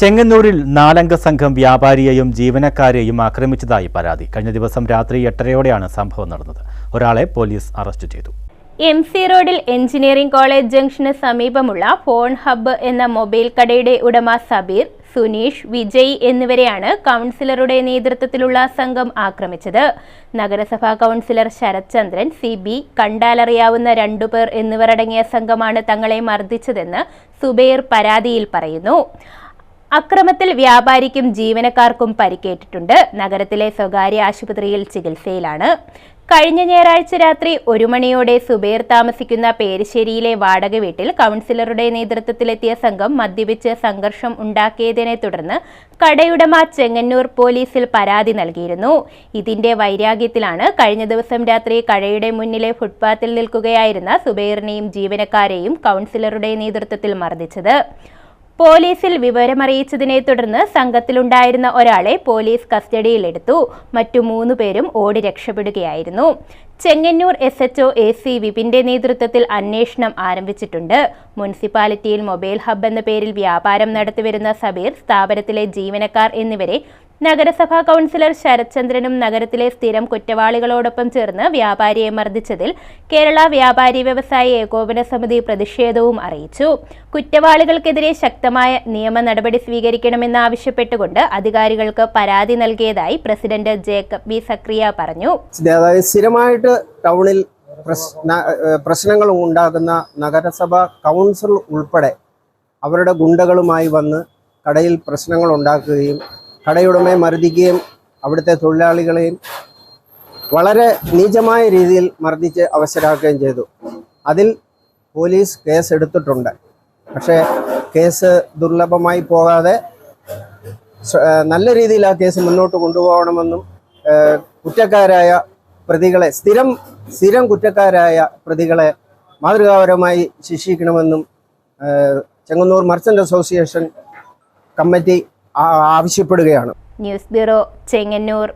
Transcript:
ചെങ്ങന്നൂരിൽ നാലംഗ സംഘം വ്യാപാരിയെയും ജീവനക്കാരെയും ആക്രമിച്ചതായി പരാതി. കഴിഞ്ഞ ദിവസം രാത്രി എട്ടരയോടെയാണ് സംഭവം നടന്നത്. ഒരാളെ പോലീസ് അറസ്റ്റ് ചെയ്തു. M C road engineering college junction സമീപമുള്ള ഫോൺ ഹബ്ബ് എന്ന മൊബൈൽ കടയുടെ ഉടമ സബീർ സുനീഷ് വിജയ് എന്നിവരെയാണ് കൗൺസിലറുടെ നേതൃത്വത്തിലുള്ള സംഘം ആക്രമിച്ചത്. നഗരസഭാ കൗൺസിലർ ശരത്ചന്ദ്രൻ സി ബി കണ്ടാലറിയാവുന്ന രണ്ടുപേർ എന്നിവരടങ്ങിയ സംഘമാണ് തങ്ങളെ മർദ്ദിച്ചതെന്ന് സുബൈർ പരാതിയിൽ പറയുന്നു. അക്രമത്തിൽ വ്യാപാരിക്കും ജീവനക്കാർക്കും പരിക്കേറ്റിട്ടുണ്ട്. നഗരത്തിലെ സ്വകാര്യ ആശുപത്രിയിൽ ചികിത്സയിലാണ്. കഴിഞ്ഞ ഞായറാഴ്ച രാത്രി ഒരു മണിയോടെ സുബൈർ താമസിക്കുന്ന പേരിശ്ശേരിയിലെ വാടക വീട്ടിൽ കൗൺസിലറുടെ നേതൃത്വത്തിലെത്തിയ സംഘം മദ്യപിച്ച് സംഘർഷം ഉണ്ടാക്കിയതിനെ തുടർന്ന് കടയുടമ ചെങ്ങന്നൂർ പോലീസിൽ പരാതി നൽകിയിരുന്നു. ഇതിന്റെ വൈരാഗ്യത്തിലാണ് കഴിഞ്ഞ ദിവസം രാത്രി കടയുടെ മുന്നിലെ ഫുട്പാത്തിൽ നിൽക്കുകയായിരുന്ന സുബൈറിനെയും ജീവനക്കാരെയും കൗൺസിലറുടെ നേതൃത്വത്തിൽ മർദ്ദിച്ചത്. പോലീസിൽ വിവരമറിയിച്ചതിനെ തുടർന്ന് സംഘത്തിലുണ്ടായിരുന്ന ഒരാളെ പോലീസ് കസ്റ്റഡിയിലെടുത്തു. മറ്റു മൂന്ന് പേരും ഓടി രക്ഷപ്പെടുകയായിരുന്നു. Chengannur S H O A C വിപിന്റെ നേതൃത്വത്തിൽ അന്വേഷണം ആരംഭിച്ചിട്ടുണ്ട്. മുനിസിപ്പാലിറ്റിയിൽ മൊബൈൽ ഹബ് എന്ന പേരിൽ വ്യാപാരം നടത്തിവരുന്ന സബീർ സ്ഥാപനത്തിലെ ജീവനക്കാർ എന്നിവരെ നഗരസഭാ കൗൺസിലർ ശരത്ചന്ദ്രനും നഗരത്തിലെ സ്ഥിരം കുറ്റവാളികളോടൊപ്പം ചേർന്ന് വ്യാപാരിയെ മർദ്ദിച്ചതിൽ കേരള വ്യാപാരി വ്യവസായി ഏകോപന സമിതി പ്രതിഷേധവും അറിയിച്ചു. കുറ്റവാളികൾക്കെതിരെ ശക്തമായ നിയമ നടപടി സ്വീകരിക്കണമെന്നാവശ്യപ്പെട്ടുകൊണ്ട് അധികാരികൾക്ക് പരാതി നൽകിയതായി പ്രസിഡന്റ് ജേക്കബ് ബി സക്രിയ പറഞ്ഞു. സ്ഥിരമായിട്ട് ടൗണിൽ പ്രശ്ന പ്രശ്നങ്ങൾ ഉണ്ടാകുന്ന നഗരസഭാ കൗൺസിൽ ഉൾപ്പെടെ അവരുടെ ഗുണ്ടകളുമായി വന്ന് കടയിൽ പ്രശ്നങ്ങൾ ഉണ്ടാക്കുകയും കടയുടമയെ മർദ്ദിക്കുകയും അവിടുത്തെ തൊഴിലാളികളെയും വളരെ നീചമായ രീതിയിൽ മർദ്ദിച്ച് അവശരാക്കുകയും ചെയ്തു. അതിൽ പോലീസ് കേസ് എടുത്തിട്ടുണ്ട്. പക്ഷേ കേസ് ദുർലഭമായി പോകാതെ നല്ല രീതിയിൽ ആ കേസ് മുന്നോട്ട് കൊണ്ടുപോകണമെന്നും കുറ്റക്കാരായ പ്രതികളെ സ്ഥിരം സ്ഥിരം കുറ്റക്കാരായ പ്രതികളെ മാതൃകാപരമായി ശിക്ഷിക്കണമെന്നും ചെങ്ങന്നൂർ മർച്ചന്റ് അസോസിയേഷൻ കമ്മിറ്റി ആവശ്യപ്പെടുകയാണ്. News bureau Chengannur.